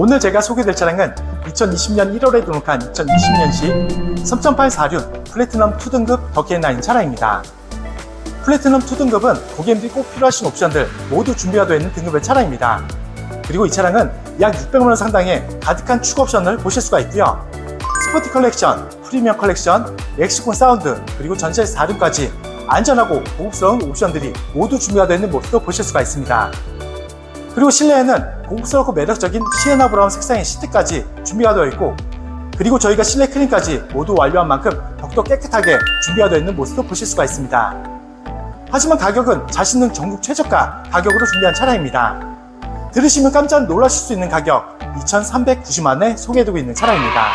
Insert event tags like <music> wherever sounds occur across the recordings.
오늘 제가 소개될 차량은 2020년 1월에 등록한 2020년식 3.846 플래티넘 2등급 더키앤라인 차량입니다. 플래티넘 2등급은 고객님들이 꼭 필요하신 옵션들 모두 준비가 되어 있는 등급의 차량입니다. 그리고 이 차량은 약 600만원 상당의 가득한 추가 옵션을 보실 수가 있고요. 스포티 컬렉션, 프리미엄 컬렉션, 엑시콘 사운드, 그리고 전체 4륜까지 안전하고 고급스러운 옵션들이 모두 준비가 되어 있는 모습도 보실 수가 있습니다. 그리고 실내에는 고급스럽고 매력적인 시에나 브라운 색상의 시트까지 준비가 되어 있고 그리고 저희가 실내 클린까지 모두 완료한 만큼 더욱더 깨끗하게 준비가 되어 있는 모습도 보실 수가 있습니다. 하지만 가격은 자신은 전국 최저가 가격으로 준비한 차량입니다. 들으시면 깜짝 놀라실 수 있는 가격 2,390만원에 소개해두고 있는 차량입니다.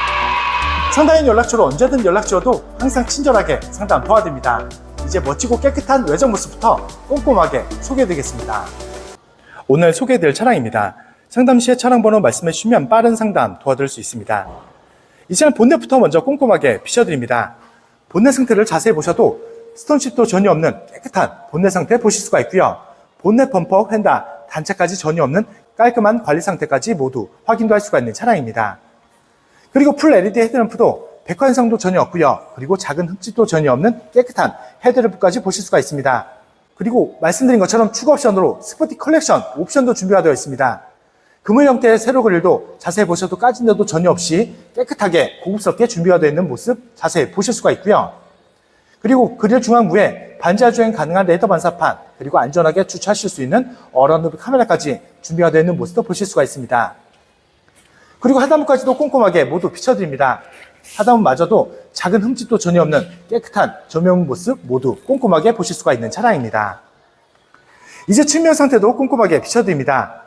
상담인 연락처로 언제든 연락 주어도 항상 친절하게 상담 도와드립니다. 이제 멋지고 깨끗한 외장 모습부터 꼼꼼하게 소개해드리겠습니다. 오늘 소개해드릴 차량입니다. 상담 시에 차량 번호 말씀해 주시면 빠른 상담 도와드릴 수 있습니다. 이 차량 본넷부터 먼저 꼼꼼하게 비춰드립니다. 본넷 상태를 자세히 보셔도 스톤칩도 전혀 없는 깨끗한 본넷 상태 보실 수가 있고요. 본넷 범퍼, 휀다, 단차까지 전혀 없는 깔끔한 관리 상태까지 모두 확인도 할 수가 있는 차량입니다. 그리고 풀 LED 헤드램프도 백화 현상도 전혀 없고요. 그리고 작은 흠집도 전혀 없는 깨끗한 헤드램프까지 보실 수가 있습니다. 그리고 말씀드린 것처럼 추가 옵션으로 스포티 컬렉션 옵션도 준비가 되어 있습니다. 그물 형태의 세로 그릴도 자세히 보셔도 까진 데도 전혀 없이 깨끗하게 고급스럽게 준비가 되어 있는 모습 자세히 보실 수가 있고요. 그리고 그릴 중앙부에 반지하 주행 가능한 레더 반사판 그리고 안전하게 주차하실 수 있는 어라운드 카메라까지 준비가 되어 있는 모습도 보실 수가 있습니다. 그리고 하단부까지도 꼼꼼하게 모두 비춰드립니다. 하단부마저도 작은 흠집도 전혀 없는 깨끗한 조명 모습 모두 꼼꼼하게 보실 수가 있는 차량입니다. 이제 측면 상태도 꼼꼼하게 비춰드립니다.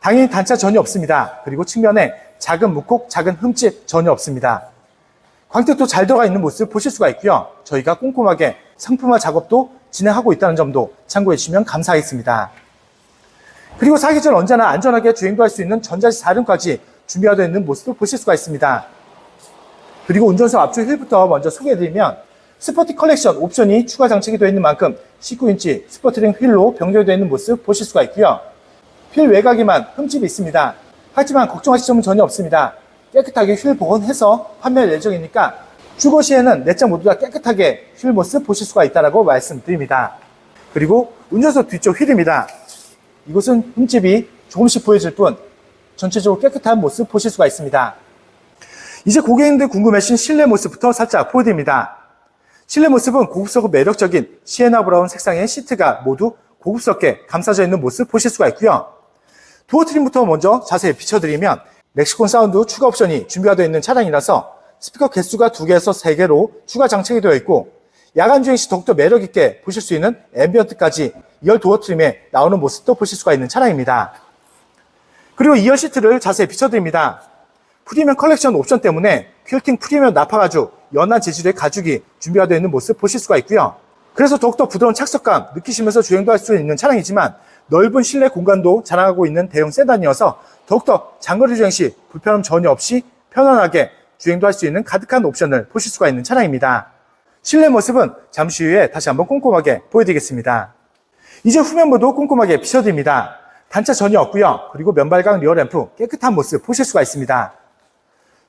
당연히 단차 전혀 없습니다. 그리고 측면에 작은 묵콕, 작은 흠집 전혀 없습니다. 광택도 잘 들어가 있는 모습 보실 수가 있고요. 저희가 꼼꼼하게 상품화 작업도 진행하고 있다는 점도 참고해 주시면 감사하겠습니다. 그리고 사기 전 언제나 안전하게 주행도 할 수 있는 전자식 4륜까지 준비가 되어 있는 모습도 보실 수가 있습니다. 그리고 운전석 앞쪽 휠부터 먼저 소개해드리면 스포티 컬렉션 옵션이 추가 장착이 되어 있는 만큼 19인치 스포트링 휠로 변경되어 있는 모습 보실 수가 있고요. 휠 외곽에만 흠집이 있습니다. 하지만 걱정하실 점은 전혀 없습니다. 깨끗하게 휠 복원해서 판매할 예정이니까 출고 시에는 내장 모두 다 깨끗하게 휠 모습 보실 수가 있다고 말씀드립니다. 그리고 운전석 뒤쪽 휠입니다. 이곳은 흠집이 조금씩 보여질 뿐 전체적으로 깨끗한 모습 보실 수가 있습니다. 이제 고객님들 궁금해하신 실내 모습부터 살짝 보여드립니다. 실내 모습은 고급스럽고 매력적인 시에나 브라운 색상의 시트가 모두 고급스럽게 감싸져 있는 모습 보실 수가 있고요. 도어 트림부터 먼저 자세히 비춰드리면 렉시콘 사운드 추가 옵션이 준비가 되어 있는 차량이라서 스피커 개수가 2개에서 3개로 추가 장착이 되어 있고 야간 주행 시 더욱더 매력있게 보실 수 있는 앰비언트까지 2열 도어 트림에 나오는 모습도 보실 수가 있는 차량입니다. 그리고 2열 시트를 자세히 비춰드립니다. 프리미엄 컬렉션 옵션 때문에 퀼팅 프리미엄 나파 가죽 연한 재질의 가죽이 준비가 되어 있는 모습 보실 수가 있고요. 그래서 더욱더 부드러운 착석감 느끼시면서 주행도 할 수 있는 차량이지만 넓은 실내 공간도 자랑하고 있는 대형 세단이어서 더욱더 장거리 주행 시 불편함 전혀 없이 편안하게 주행도 할 수 있는 가득한 옵션을 보실 수가 있는 차량입니다. 실내 모습은 잠시 후에 다시 한번 꼼꼼하게 보여드리겠습니다. 이제 후면부도 꼼꼼하게 비춰드립니다. 단차 전혀 없고요. 그리고 면발각 리어 램프 깨끗한 모습 보실 수가 있습니다.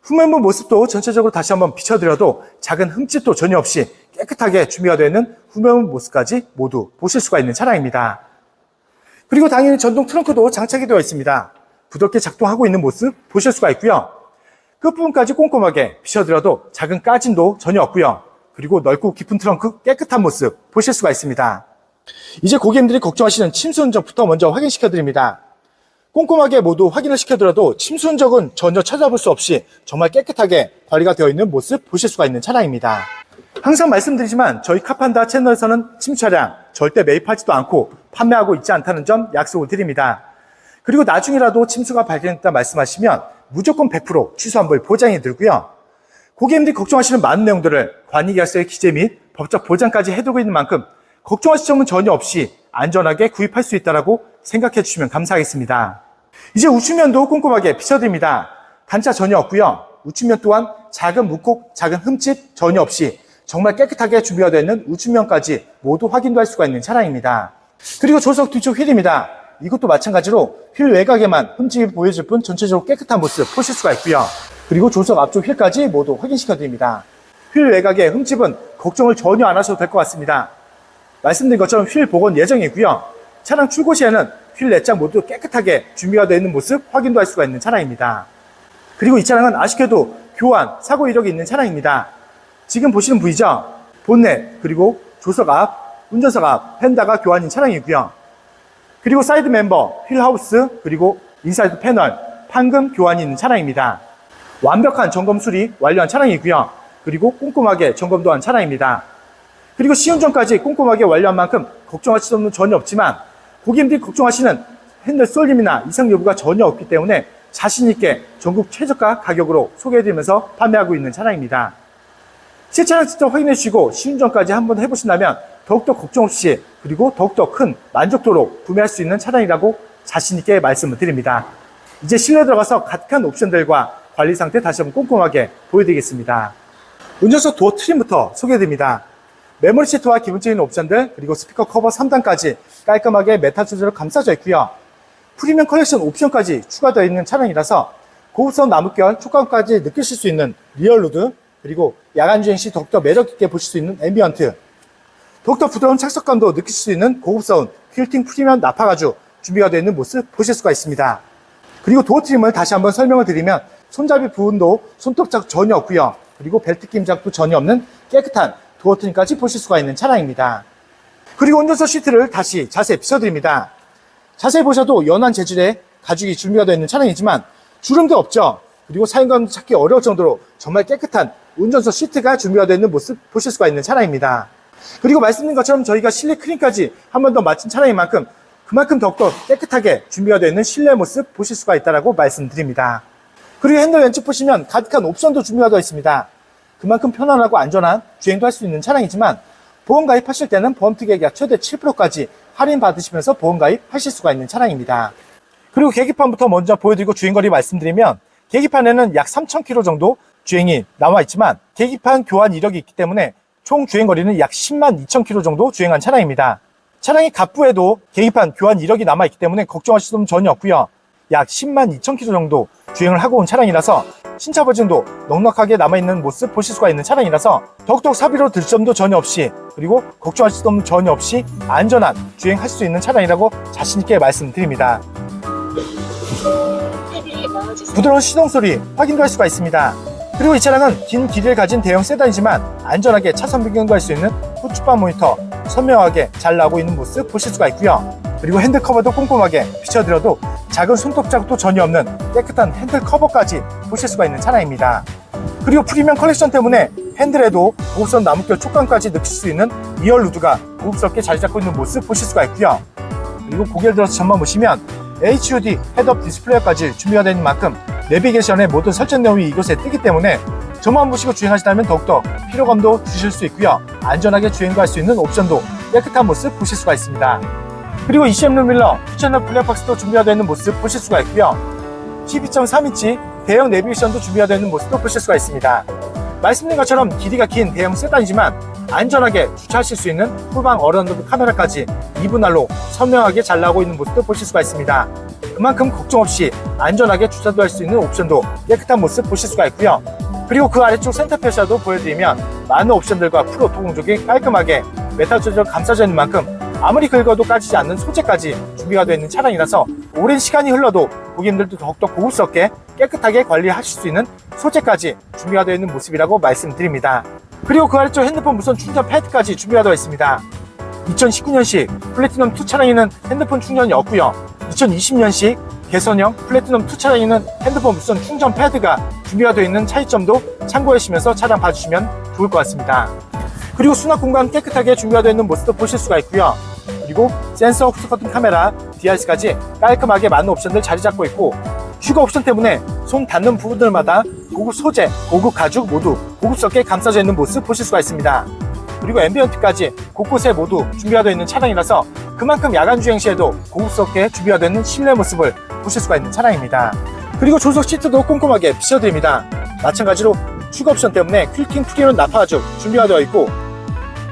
후면부 모습도 전체적으로 다시 한번 비춰드려도 작은 흠집도 전혀 없이 깨끗하게 준비가 되어 있는 후면부 모습까지 모두 보실 수가 있는 차량입니다. 그리고 당연히 전동 트렁크도 장착이 되어 있습니다. 부드럽게 작동하고 있는 모습 보실 수가 있고요. 끝부분까지 꼼꼼하게 비춰드려도 작은 까짐도 전혀 없고요. 그리고 넓고 깊은 트렁크 깨끗한 모습 보실 수가 있습니다. 이제 고객님들이 걱정하시는 침수 흔적부터 먼저 확인시켜 드립니다. 꼼꼼하게 모두 확인을 시켜드려도 침수 흔적은 전혀 찾아볼 수 없이 정말 깨끗하게 관리가 되어 있는 모습 보실 수가 있는 차량입니다. 항상 말씀드리지만 저희 카판다 채널에서는 침수 차량 절대 매입하지도 않고 판매하고 있지 않다는 점 약속을 드립니다. 그리고 나중이라도 침수가 발견했다 말씀하시면 무조건 100% 취소 환불 보장해 드리고요. 고객님들이 걱정하시는 많은 내용들을 관리계약서의 기재 및 법적 보장까지 해두고 있는 만큼 걱정하실 점은 전혀 없이 안전하게 구입할 수 있다고 생각해 주시면 감사하겠습니다. 이제 우측면도 꼼꼼하게 비춰드립니다. 단차 전혀 없고요. 우측면 또한 작은 묵곡, 작은 흠집 전혀 없이 정말 깨끗하게 준비가 되어 있는 우측면까지 모두 확인도 할 수가 있는 차량입니다. 그리고 조석 뒤쪽 휠입니다. 이것도 마찬가지로 휠 외곽에만 흠집이 보여질 뿐 전체적으로 깨끗한 모습 보실 수가 있고요. 그리고 조석 앞쪽 휠까지 모두 확인시켜 드립니다. 휠 외곽의 흠집은 걱정을 전혀 안 하셔도 될 것 같습니다. 말씀드린 것처럼 휠 복원 예정이고요. 차량 출고 시에는 휠 내장 모두 깨끗하게 준비가 되어 있는 모습 확인도 할 수가 있는 차량입니다. 그리고 이 차량은 아쉽게도 교환, 사고 이력이 있는 차량입니다. 지금 보시는 부위죠? 본넷, 그리고 조석 앞, 운전석 앞, 펜다가 교환인 차량이고요. 그리고 사이드 멤버, 휠하우스, 그리고 인사이드 패널, 판금 교환이 있는 차량입니다. 완벽한 점검 수리 완료한 차량이고요. 그리고 꼼꼼하게 점검도 한 차량입니다. 그리고 시운전까지 꼼꼼하게 완료한 만큼 걱정하실 점은 전혀 없지만 고객님들이 걱정하시는 핸들 쏠림이나 이상 여부가 전혀 없기 때문에 자신있게 전국 최저가 가격으로 소개해드리면서 판매하고 있는 차량입니다. 새 차량 직접 확인해 주시고 시운전까지 한번 해보신다면 더욱더 걱정 없이 그리고 더욱더 큰 만족도로 구매할 수 있는 차량이라고 자신있게 말씀을 드립니다. 이제 실내 들어가서 가득한 옵션들과 관리 상태 다시 한번 꼼꼼하게 보여드리겠습니다. 운전석 도어 트림부터 소개해드립니다. 메모리 시트와 기본적인 옵션들 그리고 스피커 커버 3단까지 깔끔하게 메탈 소재로 감싸져 있고요. 프리미엄 컬렉션 옵션까지 추가되어 있는 차량이라서 고급스러운 나무결 촉감까지 느끼실 수 있는 리얼루드 그리고 야간 주행 시 더욱더 매력 있게 보실 수 있는 앰비언트 더욱더 부드러운 착석감도 느끼실 수 있는 고급스러운 퀼팅 프리미엄 나파 가죽 준비가 되어 있는 모습 보실 수가 있습니다. 그리고 도어 트림을 다시 한번 설명을 드리면 손잡이 부분도 손톱작 전혀 없고요. 그리고 벨트 김작도 전혀 없는 깨끗한 도어 트림까지 보실 수가 있는 차량입니다. 그리고 운전석 시트를 다시 자세히 비춰드립니다. 자세히 보셔도 연한 재질의 가죽이 준비가 되어 있는 차량이지만 주름도 없죠. 그리고 사용감 찾기 어려울 정도로 정말 깨끗한 운전석 시트가 준비가 되어 있는 모습 보실 수가 있는 차량입니다. 그리고 말씀드린 것처럼 저희가 실내 크림까지 한 번 더 마친 차량인 만큼 그만큼 더욱더 깨끗하게 준비가 되어 있는 실내 모습 보실 수가 있다고 말씀드립니다. 그리고 핸들 왼쪽 보시면 가득한 옵션도 준비가 되어 있습니다. 그만큼 편안하고 안전한 주행도 할 수 있는 차량이지만 보험 가입하실 때는 보험 특약 약 최대 7%까지 할인 받으시면서 보험 가입하실 수가 있는 차량입니다. 그리고 계기판부터 먼저 보여드리고 주행거리 말씀드리면 계기판에는 약 3,000km 정도 주행이 나와 있지만 계기판 교환 이력이 있기 때문에 총 주행거리는 약 10만 2,000km 정도 주행한 차량입니다. 차량이 갑부에도 계기판 교환 이력이 남아있기 때문에 걱정하실 점은 전혀 없고요. 약 10만 2,000km 정도 주행을 하고 온 차량이라서 신차 버전도 넉넉하게 남아있는 모습 보실 수가 있는 차량이라서 더욱더 사비로 들 점도 전혀 없이 그리고 걱정하실 점도 전혀 없이 안전한 주행할 수 있는 차량이라고 자신있게 말씀드립니다. <laughs> 부드러운 시동 소리 확인도 할 수가 있습니다. 그리고 이 차량은 긴 길이를 가진 대형 세단이지만 안전하게 차선 변경도 할 수 있는 후추방 모니터 선명하게 잘 나오고 있는 모습 보실 수가 있고요. 그리고 핸들 커버도 꼼꼼하게 비춰드려도 작은 손톱 자국도 전혀 없는 깨끗한 핸들 커버까지 보실 수가 있는 차량입니다. 그리고 프리미엄 컬렉션 때문에 핸들에도 고급스러운 나무결 촉감까지 느낄 수 있는 리얼 루드가 고급스럽게 자리 잡고 있는 모습 보실 수가 있고요. 그리고 고개를 들어서 전만 보시면 HUD 헤드업 디스플레이까지 준비가 되는 만큼 내비게이션의 모든 설정 내용이 이곳에 뜨기 때문에 저만 보시고 주행하시다면 더욱더 피로감도 주실 수 있고요. 안전하게 주행도 할 수 있는 옵션도 깨끗한 모습 보실 수가 있습니다. 그리고 ECM 룸밀러, 푸처널 블랙박스도 준비가 되어 있는 모습 보실 수가 있고요. 12.3인치 대형 내비게이션도 준비가 되어 있는 모습도 보실 수가 있습니다. 말씀드린 것처럼 길이가 긴 대형 세단이지만 안전하게 주차하실 수 있는 후방 어른도브 카메라까지 2분할로 선명하게 잘 나오고 있는 모습도 보실 수가 있습니다. 그만큼 걱정 없이 안전하게 주차도 할 수 있는 옵션도 깨끗한 모습 보실 수가 있고요. 그리고 그 아래쪽 센터 페시아도 보여드리면 많은 옵션들과 프로 도공족이 깔끔하게 메탈 조절 감싸져 있는 만큼 아무리 긁어도 까지지 않는 소재까지 준비가 되어 있는 차량이라서 오랜 시간이 흘러도 고객님들도 더욱더 고급스럽게 깨끗하게 관리하실 수 있는 소재까지 준비가 되어 있는 모습이라고 말씀드립니다. 그리고 그 아래쪽 핸드폰 무선 충전 패드까지 준비가 되어 있습니다. 2019년식 플래티넘 2 차량에는 핸드폰 충전이 없고요. 2020년식 개선형 플래티넘 2 차량에는 핸드폰 무선 충전 패드가 준비가 되어 있는 차이점도 참고하시면서 차량 봐주시면 좋을 것 같습니다. 그리고 수납 공간 깨끗하게 준비가 되어 있는 모습도 보실 수가 있고요. 그리고 센서 후드 커튼 카메라, DRS까지 깔끔하게 많은 옵션들 자리 잡고 있고 휴가 옵션 때문에 손 닿는 부분들마다 고급 소재, 고급 가죽 모두 고급스럽게 감싸져 있는 모습 보실 수가 있습니다. 그리고 앰비언트까지 곳곳에 모두 준비가 되어 있는 차량이라서 그만큼 야간 주행 시에도 고급스럽게 준비가 되는 실내 모습을 보실 수가 있는 차량입니다. 그리고 조석 시트도 꼼꼼하게 비춰드립니다. 마찬가지로 추가 옵션 때문에 퀼팅 프리온 나파 가죽 준비가 되어 있고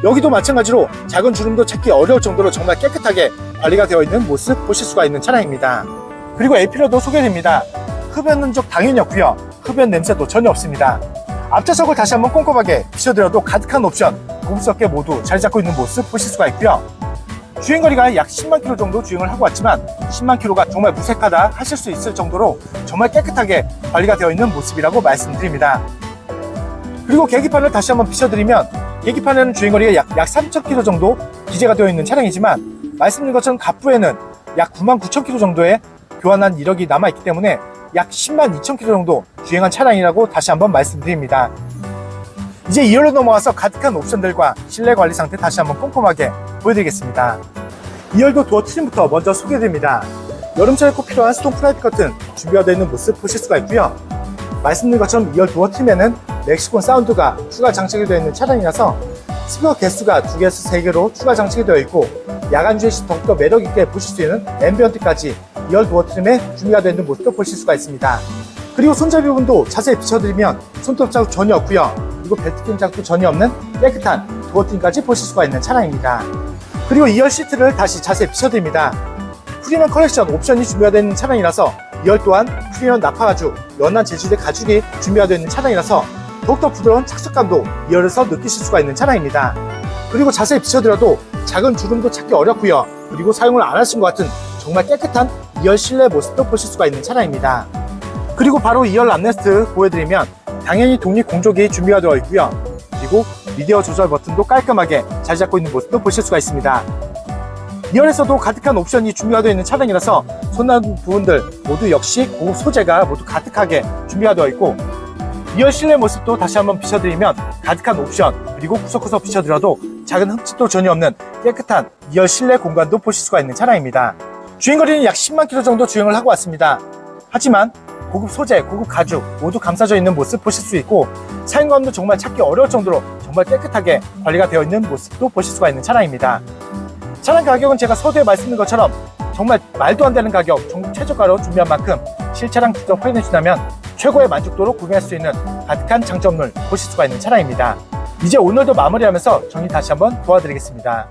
여기도 마찬가지로 작은 주름도 찾기 어려울 정도로 정말 깨끗하게 관리가 되어 있는 모습 보실 수가 있는 차량입니다. 그리고 에피러도 소개됩니다. 흡연 흔적 당연히 없고요. 흡연 냄새도 전혀 없습니다. 앞좌석을 다시 한번 꼼꼼하게 비춰드려도 가득한 옵션 고급스럽게 모두 잘 잡고 있는 모습 보실 수가 있고요. 주행거리가 약 10만 킬로 정도 주행을 하고 왔지만 10만 킬로가 정말 무색하다 하실 수 있을 정도로 정말 깨끗하게 관리가 되어 있는 모습이라고 말씀드립니다. 그리고 계기판을 다시 한번 비춰드리면 계기판에는 주행거리가 약, 약 3,000km 정도 기재가 되어 있는 차량이지만 말씀드린 것처럼 갑부에는 약 9만 9,000km 정도의 교환한 이력이 남아있기 때문에 약 10만 2,000km 정도 주행한 차량이라고 다시 한번 말씀드립니다. 이제 2열로 넘어와서 가득한 옵션들과 실내 관리 상태 다시 한번 꼼꼼하게 보여드리겠습니다. 2열도 도어 트림부터 먼저 소개드립니다. 여름철에 꼭 필요한 스톤 프라이트 커튼 준비가 되어 있는 모습 보실 수가 있고요. 말씀드린 것처럼 2열 도어 트림에는 멕시콘 사운드가 추가 장착이 되어 있는 차량이라서 스피커 개수가 2개에서 3개로 추가 장착이 되어 있고 야간 주행 시 더욱더 매력있게 보실 수 있는 앰비언트까지 2 열 도어 트림에 준비가 되어 있는 모습도 보실 수가 있습니다. 그리고 손잡이 부분도 자세히 비춰드리면 손톱 자국 전혀 없고요. 그리고 벨트 핀 자국도 전혀 없는 깨끗한 도어 트림까지 보실 수가 있는 차량입니다. 그리고 2열 시트를 다시 자세히 비춰드립니다. 프리미엄 컬렉션 옵션이 준비가 되어 있는 차량이라서 2열 또한 프리미엄 나파 가죽, 연한 재질의 가죽이 준비가 되어 있는 차량이라서 더욱더 부드러운 착석감도 2열에서 느끼실 수가 있는 차량입니다. 그리고 자세히 비춰드려도 작은 주름도 찾기 어렵고요. 그리고 사용을 안 하신 것 같은 정말 깨끗한 2열 실내 모습도 보실 수가 있는 차량입니다. 그리고 바로 2열 암레스트 보여드리면 당연히 독립 공조기 준비가 되어 있고요. 그리고 미디어 조절 버튼도 깔끔하게 잘 잡고 있는 모습도 보실 수가 있습니다. 2열에서도 가득한 옵션이 준비가 되어 있는 차량이라서 손난 부분들 모두 역시 고급 소재가 모두 가득하게 준비가 되어 있고 2열 실내 모습도 다시 한번 비춰드리면 가득한 옵션 그리고 구석구석 비춰드려도 작은 흠집도 전혀 없는 깨끗한 2열 실내 공간도 보실 수가 있는 차량입니다. 주행거리는 약 10만 킬로 정도 주행을 하고 왔습니다. 하지만 고급 소재, 고급 가죽 모두 감싸져 있는 모습 보실 수 있고 사용감도 정말 찾기 어려울 정도로 정말 깨끗하게 관리가 되어 있는 모습도 보실 수가 있는 차량입니다. 차량 가격은 제가 서두에 말씀드린 것처럼 정말 말도 안 되는 가격, 전국 최저가로 준비한 만큼 실차량 직접 확인해 주시면 최고의 만족도로 구매할 수 있는 가득한 장점을 보실 수가 있는 차량입니다. 이제 오늘도 마무리하면서 정리 다시 한번 도와드리겠습니다.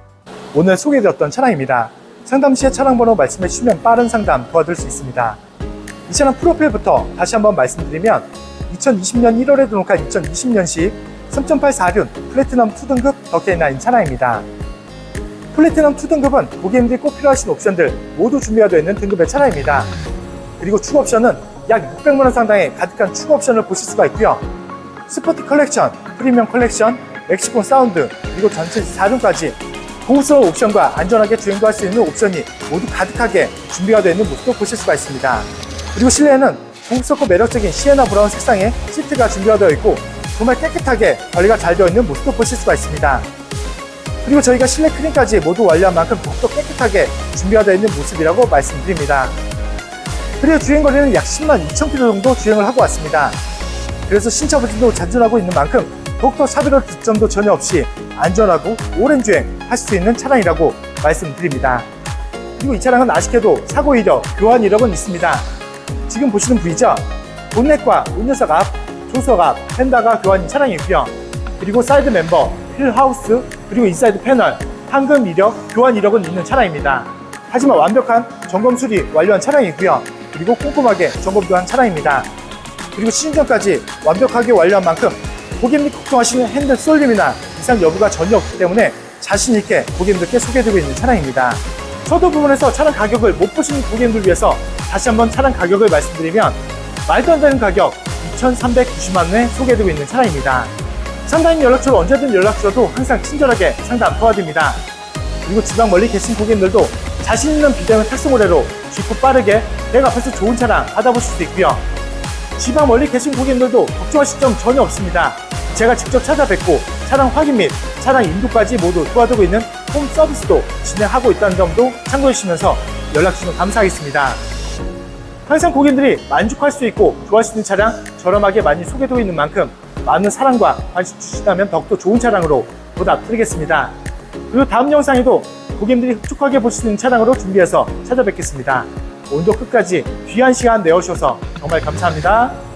오늘 소개해드렸던 차량입니다. 상담 시에 차량 번호 말씀해 주시면 빠른 상담 도와드릴 수 있습니다. 이 차량 프로필부터 다시 한번 말씀드리면 2020년 1월에 등록한 2020년식 3.84륜 플래티넘 2등급 더케9 차량입니다. 플래티넘 2등급은 고객님들이 꼭 필요하신 옵션들 모두 준비가 되어 있는 등급의 차량입니다. 그리고 추가 옵션은 약 600만원 상당의 가득한 추가 옵션을 보실 수가 있고요. 스포티 컬렉션, 프리미엄 컬렉션, 멕시콘 사운드, 그리고 전체 4륜까지 고급스러운 옵션과 안전하게 주행도 할 수 있는 옵션이 모두 가득하게 준비가 되어 있는 모습도 보실 수가 있습니다. 그리고 실내에는 고급스럽고 매력적인 시에나 브라운 색상의 시트가 준비가 되어 있고 정말 깨끗하게 관리가 잘 되어 있는 모습도 보실 수가 있습니다. 그리고 저희가 실내 크림까지 모두 완료한 만큼 더욱더 깨끗하게 준비가 되어 있는 모습이라고 말씀드립니다. 그리고 주행거리는 약 10만 2천 킬로 정도 주행을 하고 왔습니다. 그래서 신차 버진도 잔존하고 있는 만큼 더욱더 차별화 득점도 전혀 없이 안전하고 오랜 주행 할수 있는 차량이라고 말씀드립니다. 그리고 이 차량은 아쉽게도 사고 이력, 교환 이력은 있습니다. 지금 보시는 부위죠? 본넷과 운전석 앞, 조석 앞, 펜다가 교환인 차량이고요. 그리고 사이드 멤버, 휠하우스, 그리고 인사이드 패널, 황금 이력, 교환 이력은 있는 차량입니다. 하지만 완벽한 점검 수리 완료한 차량이고요. 그리고 꼼꼼하게 점검도 한 차량입니다. 그리고 시운전까지 완벽하게 완료한 만큼 고객님 걱정하시는 핸들 쏠림이나 이상 여부가 전혀 없기 때문에 자신 있게 고객님들께 소개해드리고 있는 차량입니다. 서도 부분에서 차량 가격을 못 보시는 고객님들 위해서 다시 한번 차량 가격을 말씀드리면 말도 안 되는 가격 2,390만 원에 소개해드리고 있는 차량입니다. 상담 연락처로 언제든 연락 주셔도 항상 친절하게 상담 도와드립니다. 그리고 지방 멀리 계신 고객님들도 자신 있는 비대면 탁송 거래로 쉽고 빠르게 내가 앞에서 좋은 차량 받아보실 수 있고요. 지방 멀리 계신 고객님들도 걱정하실 점 전혀 없습니다. 제가 직접 찾아뵙고 차량 확인 및 차량 인도까지 모두 도와드리고 있는 홈 서비스도 진행하고 있다는 점도 참고해 주시면서 연락 주시면 감사하겠습니다. 항상 고객님들이 만족할 수 있고 좋아할 수 있는 차량 저렴하게 많이 소개되고 있는 만큼 많은 사랑과 관심 주시다면 더욱더 좋은 차량으로 보답드리겠습니다. 그리고 다음 영상에도 고객님들이 흡족하게 보실 수 있는 차량으로 준비해서 찾아뵙겠습니다. 오늘도 끝까지 귀한 시간 내어주셔서 정말 감사합니다.